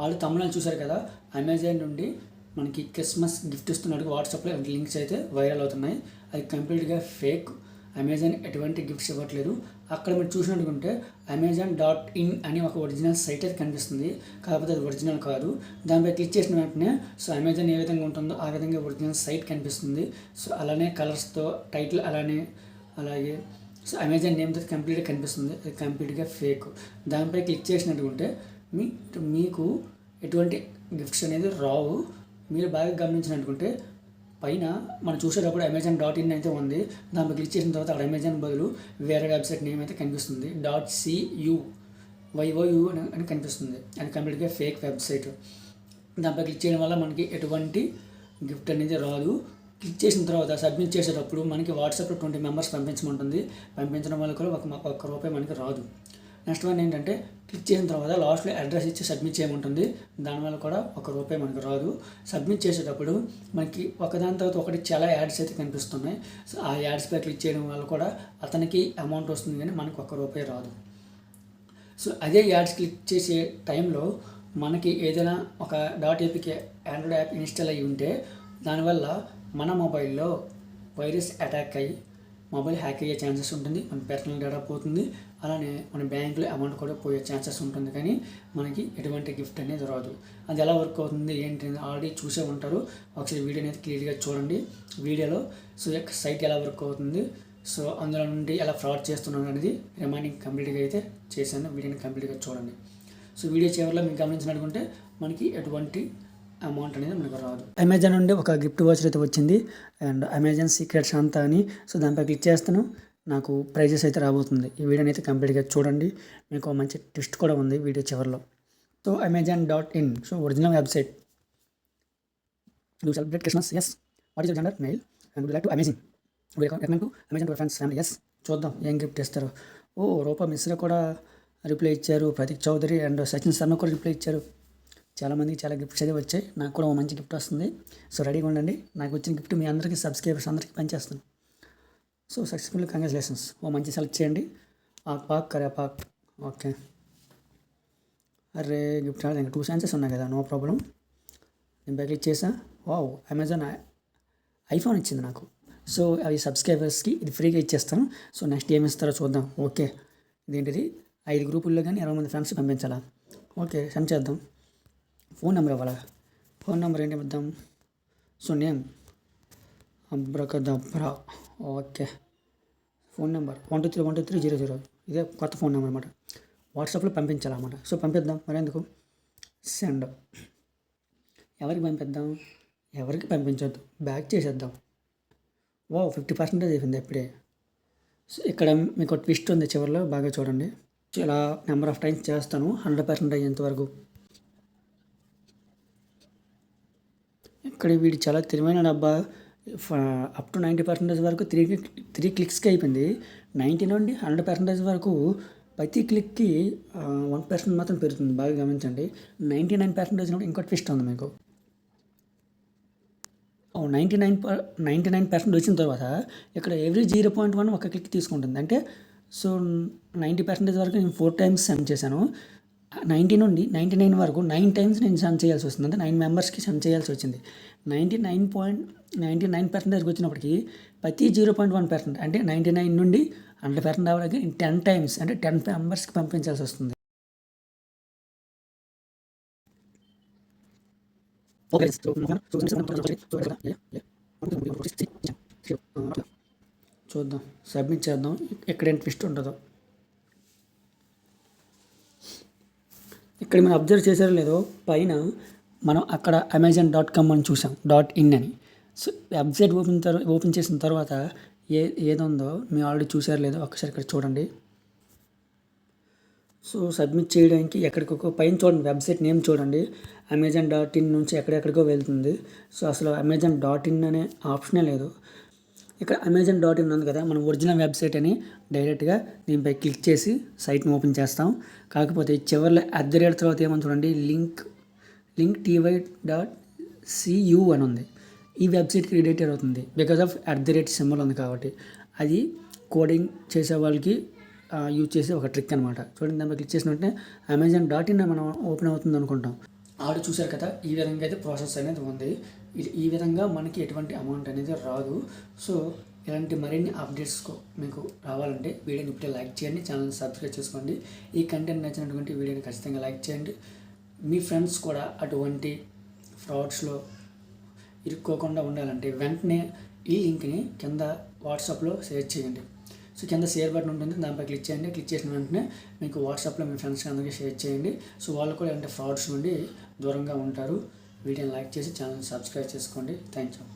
వాళ్ళు తమిళనాడు చూశారు కదా అమెజాన్ నుండి మనకి క్రిస్మస్ గిఫ్ట్ ఇస్తున్నాడు వాట్సాప్లో లింక్స్ అయితే వైరల్ అవుతున్నాయి. అది కంప్లీట్గా ఫేక్ అమెజాన్ ఎటువంటి గిఫ్ట్స్ ఇవ్వట్లేదు. అక్కడ మీరు చూసినట్టుకుంటే అమెజాన్ డాట్ ఇన్ అని ఒక ఒరిజినల్ సైట్ అయితే కనిపిస్తుంది. కాకపోతే అది ఒరిజినల్ కాదు. దానిపై క్లిక్ చేసిన వెంటనే సో అమెజాన్ ఏ విధంగా ఉంటుందో ఆ విధంగా ఒరిజినల్ సైట్ కనిపిస్తుంది. సో అలానే కలర్స్తో టైటిల్ అలానే అలాగే సో అమెజాన్ నేమ్తో కంప్లీట్గా కనిపిస్తుంది. అది కంప్లీట్గా ఫేక్ దానిపై క్లిక్ చేసినట్టుకుంటే మీ మీకు ఎటువంటి గిఫ్ట్స్ అనేది రావు. మీరు బాగా గమనించినట్టుకుంటే పైన మనం చూసేటప్పుడు అమెజాన్ డాట్ ఇన్ అయితే ఉంది. దానిపై క్లిక్ చేసిన తర్వాత అక్కడ అమెజాన్ బదులు వేరే వెబ్సైట్ నేమ్ అయితే కనిపిస్తుంది. డాట్ సియు వైఓయు అని అని కనిపిస్తుంది. అది కంప్లీట్గా ఫేక్ వెబ్సైట్ దానిపై క్లిక్ చేయడం వల్ల మనకి ఎటువంటి గిఫ్ట్ అనేది రాదు. క్లిక్ చేసిన తర్వాత సబ్మిట్ చేసేటప్పుడు మనకి వాట్సాప్లో ట్వంటీ మెంబర్స్ పంపించమంటుంది. పంపించడం వల్ల కూడా ఒక ఒక్క రూపాయి మనకి రాదు. నెక్స్ట్ వన్ ఏంటంటే క్లిక్ చేసిన తర్వాత లాస్ట్లో అడ్రస్ ఇచ్చి సబ్మిట్ చేయమంటుంది. దానివల్ల కూడా ఒక రూపాయి మనకు రాదు. సబ్మిట్ చేసేటప్పుడు మనకి ఒకదాని తర్వాత ఒకటి చాలా యాడ్స్ అయితే కనిపిస్తున్నాయి. సో ఆ యాడ్స్పై క్లిక్ చేయడం వల్ల కూడా అతనికి అమౌంట్ వస్తుంది కానీ మనకు ఒక రూపాయి రాదు. సో అదే యాడ్స్ క్లిక్ చేసే టైంలో మనకి ఏదైనా ఒక డాట్ ఏపీకి ఆండ్రాయిడ్ యాప్ ఇన్స్టాల్ అయ్యి ఉంటే దానివల్ల మన మొబైల్లో వైరస్ అటాక్ అయ్యి మొబైల్ హ్యాక్ అయ్యే ఛాన్సెస్ ఉంటుంది మన పర్సనల్ డేటా పోతుంది. అలానే మన బ్యాంకులో అమౌంట్ కూడా పోయే ఛాన్సెస్ ఉంటుంది. కానీ మనకి ఎటువంటి గిఫ్ట్ అనేది రాదు. అది ఎలా వర్క్ అవుతుంది ఏంటి ఆల్రెడీ చూసే ఉంటారు. ఒకసారి వీడియో అనేది క్లియర్గా చూడండి. వీడియోలో సో యొక్క సైట్ ఎలా వర్క్ అవుతుంది. సో అందులో నుండి ఎలా ఫ్రాడ్ చేస్తున్నాను అనేది రిమైనింగ్ కంప్లీట్గా అయితే చేశాను. వీడియోని కంప్లీట్గా చూడండి. సో వీడియో చివరిలో మీకు గమనించినట్టుకుంటే మనకి ఎటువంటి అమౌంట్ అనేది మనకు రాదు. అమెజాన్ నుండి ఒక గిఫ్ట్ వాచర్ అయితే వచ్చింది. అండ్ అమెజాన్ సీక్రెట్ శాంత అని. సో దానిపై క్లిక్ చేస్తాను. నాకు ప్రైజెస్ అయితే రాబోతుంది. ఈ వీడియోని అయితే కంప్లీట్గా చూడండి. మీకు మంచి ట్విస్ట్ కూడా ఉంది వీడియో చివరిలో. So Amazon dot in. So original website. You celebrate Christmas yes what is gender male and like to amazing recommend to Amazon to friends family yes చూద్దాం. ఏం గిఫ్ట్ ఇస్తారు. ఓ రూపా మిశ్రా కూడా రిప్లై ఇచ్చారు. ప్రతీక్ చౌదరి అండ్ సచిన్ శర్మ కూడా reply ఇచ్చారు. చాలామందికి చాలా గిఫ్ట్స్ అయితే వచ్చాయి. నాకు కూడా ఒక మంచి గిఫ్ట్ వస్తుంది. సో రెడీగా ఉండండి. నాకు వచ్చిన గిఫ్ట్ మీ అందరికీ సబ్స్క్రైబర్స్ అందరికీ పనిచేస్తాను సో సక్సెస్ఫుల్ కంగ్రాచులేషన్స్ ఓ మంచి సెలెక్ట్ చేయండి. ఆక్ పాక్ కరే పాక్. ఓకే అరే గిఫ్ట్ రాలేదు ఇంకా టూ ఛాన్సెస్ ఉన్నాయి కదా. నో ప్రాబ్లం నేను బ్యాక్ ఇచ్చేసా. చేసా వావ్ అమెజాన్ ఐఫోన్ ఇచ్చింది నాకు. సో అవి సబ్స్క్రైబర్స్కి ఇది ఫ్రీగా ఇచ్చేస్తాను. సో నెక్స్ట్ ఏమి ఇస్తారో చూద్దాం. ఓకే ఇదేంటిది? ఐదు గ్రూపుల్లో కానీ ఇరవై మంది ఫ్రెండ్స్ పంపించాలా? ఓకే సెండ్ చేద్దాం. ఫోన్ నెంబర్ ఇవ్వాలా? ఫోన్ నెంబర్ ఏంటి ఇద్దాం so name abracadabra. Okay. Phone number one two three one two three zero zero. ఇదే కొత్త ఫోన్ నెంబర్ అనమాట వాట్సాప్లో పంపించాలన్నమాట సో పంపిద్దాం. మరి ఎందుకు? సెండ్. ఎవరికి పంపిద్దాం? ఎవరికి పంపించొద్దు. బ్యాక్ చేసేద్దాం. ఓ ఫిఫ్టీ పర్సెంటేజ్ అయిపోయింది ఇప్పుడే. సో ఇక్కడ మీకు ట్విస్ట్ ఉంది చివరిలో. బాగా చూడండి. ఇలా నెంబర్ ఆఫ్ టైమ్స్ చేస్తాను. హండ్రెడ్ పర్సెంట్ అయ్యేంత వరకు. ఇక్కడ వీడు చాలా తెలివైన డబ్బా. అప్ టు నైంటీ పర్సెంటేజ్ వరకు త్రీ త్రీ క్లిక్స్కి అయిపోయింది. నైంటీ నుండి హండ్రెడ్ పర్సెంటేజ్ వరకు ప్రతి క్లిక్కి వన్ పర్సెంట్ మాత్రం పెరుగుతుంది. బాగా గమనించండి. నైంటీ నైన్ పర్సెంటేజ్ ఇంకో ట్విస్ట్ ఉంది మీకు. Ninety nine ninety nine percent వచ్చిన తర్వాత ఇక్కడ ఎవ్రీ జీరో పాయింట్ వన్ ఒక క్లిక్ తీసుకుంటుంది. అంటే సో నైంటీ పర్సెంటేజ్ వరకు నేను ఫోర్ టైమ్స్ సెండ్ చేశాను. నైంటీ నుండి నైంటీ నైన్ వరకు నైన్ టైమ్స్ నేను సెండ్ చేయాల్సి వస్తుంది అంటే నైన్ మెంబర్స్కి సెండ్ చేయాల్సి వచ్చింది ninety nine point ninety nine పర్సెంటేజ్కి వచ్చినప్పటికి ప్రతి జీరో పాయింట్ వన్ పర్సెంట్ అంటే నైంటీ నైన్ నుండి హండ్రెడ్ పర్సెంట్ అవ్వడానికి టెన్ టైమ్స్ అంటే టెన్ మెంబర్స్కి పంపించాల్సి వస్తుంది చూద్దాం సబ్మిట్ చేద్దాం ఎక్కడ ట్విస్ట్ ఉంటుందో ఇక్కడ మనం అబ్జర్వ్ చేశారో లేదో పైన మనం అక్కడ అమెజాన్ డాట్ కామ్ అని చూసాం డాట్ ఇన్ అని. సో వెబ్సైట్ ఓపెన్ తర్వాత ఓపెన్ చేసిన తర్వాత ఏ ఏదుందో మీరు ఆల్రెడీ చూసారు లేదో ఒకసారి ఇక్కడ చూడండి. సో సబ్మిట్ చేయడానికి ఎక్కడికో పైన చూడండి వెబ్సైట్ నేమ్ చూడండి. అమెజాన్ డాట్ ఇన్ నుంచి ఎక్కడెక్కడికో వెళ్తుంది. సో అసలు అమెజాన్ డాట్ ఇన్ అనే ఆప్షనే లేదు. ఇక్కడ అమెజాన్ డాట్ ఇన్ ఉంది కదా మనం ఒరిజినల్ వెబ్సైట్ అని డైరెక్ట్గా దీనిపై క్లిక్ చేసి సైట్ని ఓపెన్ చేస్తాం. కాకపోతే చివరిలో అట్ ద రేట్ తర్వాత ఏమని చూడండి link link TY dot CU అని ఉంది. ఈ వెబ్సైట్కి రిలేటెడ్ అవుతుంది. Because of at the rate symbol ఉంది కాబట్టి. అది కోడింగ్ చేసే వాళ్ళకి యూజ్ చేసే ఒక ట్రిక్ అనమాట చూడండి దానిపై క్లిక్ చేసిన వెంటనే అమెజాన్ డాట్ ఇన్ మనం ఓపెన్ అవుతుంది అనుకుంటాం. ఆడు చూశారు కదా ఈ విధంగా అయితే ప్రాసెస్ అనేది ఉంది. ఇది ఈ విధంగా మనకి ఎటువంటి అమౌంట్ అనేది రాదు. సో ఇలాంటి మరిన్ని అప్డేట్స్ మీకు రావాలంటే వీడియోని ఇప్పుడే లైక్ చేయండి ఛానల్ని సబ్స్క్రైబ్ చేసుకోండి. ఈ కంటెంట్ నచ్చినటువంటి వీడియోని ఖచ్చితంగా లైక్ చేయండి. మీ ఫ్రెండ్స్ కూడా అటువంటి ఫ్రాడ్స్లో ఇరుక్కోకుండా ఉండాలంటే వెంటనే ఈ లింక్ని కింద వాట్సాప్లో షేర్ చేయండి. సో కింద షేర్ బటన్ ఉంటుంది దానిపై క్లిక్ చేయండి. క్లిక్ చేసిన వెంటనే మీకు వాట్సాప్లో మీ ఫ్రెండ్స్కి అందరికీ షేర్ చేయండి. సో వాళ్ళు కూడా అంటే ఫ్రాడ్స్ నుండి దూరంగా ఉంటారు. వీడియోని లైక్ చేసి ఛానల్ సబ్స్క్రైబ్ చేసుకోండి. Thank you